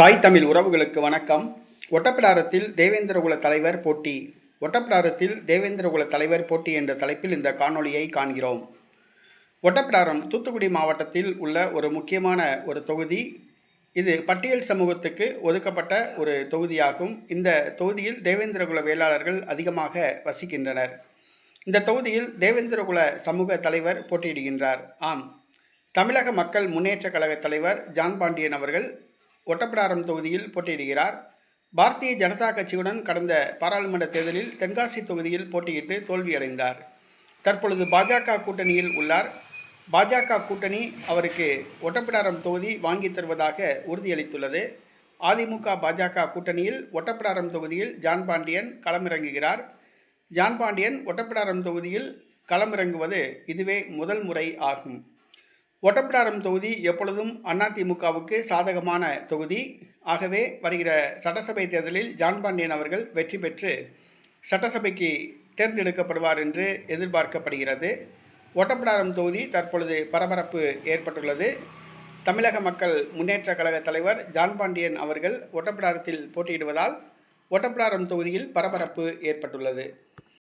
தாய் தமிழ் உறவுகளுக்கு வணக்கம். ஒட்டப்பிடாரத்தில் தேவேந்திரகுல தலைவர் போட்டி. ஒட்டப்பிடாரத்தில் தேவேந்திரகுல தலைவர் போட்டி என்ற தலைப்பில் இந்த காணொளியை காண்கிறோம். ஒட்டப்பிடாரம் தூத்துக்குடி மாவட்டத்தில் உள்ள ஒரு முக்கியமான ஒரு தொகுதி. இது பட்டியல் சமூகத்துக்கு ஒதுக்கப்பட்ட ஒரு தொகுதியாகும். இந்த தொகுதியில் தேவேந்திரகுல வேளாளர்கள் அதிகமாக வசிக்கின்றனர். இந்த தொகுதியில் தேவேந்திரகுல சமூக தலைவர் போட்டியிடுகின்றார். ஆம். தமிழக மக்கள் முன்னேற்ற கழக தலைவர் ஜான் பாண்டியன் அவர்கள் ஒட்டப்பிடாரம் தொகுதியில் போட்டியிடுகிறார். பாரதிய ஜனதா கட்சியுடன் கடந்த பாராளுமன்ற தேர்தலில் தென்காசி தொகுதியில் போட்டியிட்டு தோல்வியடைந்தார். தற்பொழுது பாஜக கூட்டணியில் உள்ளார். பாஜக கூட்டணி அவருக்கு ஒட்டப்பிடாரம் தொகுதி வாங்கித் தருவதாக உறுதியளித்துள்ளது. அதிமுக பாஜக கூட்டணியில் ஒட்டப்பிடாரம் தொகுதியில் ஜான் பாண்டியன் களமிறங்குகிறார். ஜான் பாண்டியன் ஒட்டப்பிடாரம் தொகுதியில் களமிறங்குவது இதுவே முதல் முறை ஆகும். ஒட்டப்பிடாரம் தொகுதி எப்பொழுதும் அதிமுகவுக்கு சாதகமான தொகுதி. ஆகவே வருகிற சட்டசபை தேர்தலில் ஜான் பாண்டியன் அவர்கள் வெற்றி பெற்று சட்டசபைக்கு தேர்ந்தெடுக்கப்படுவார் என்று எதிர்பார்க்கப்படுகிறது. ஒட்டப்பிடாரம் தொகுதி தற்பொழுது பரபரப்பு ஏற்பட்டுள்ளது. தமிழக மக்கள் முன்னேற்ற கழக தலைவர் ஜான் பாண்டியன் அவர்கள் ஒட்டப்பிடாரத்தில் போட்டியிடுவதால் ஒட்டப்பிடாரம் தொகுதியில் பரபரப்பு ஏற்பட்டுள்ளது.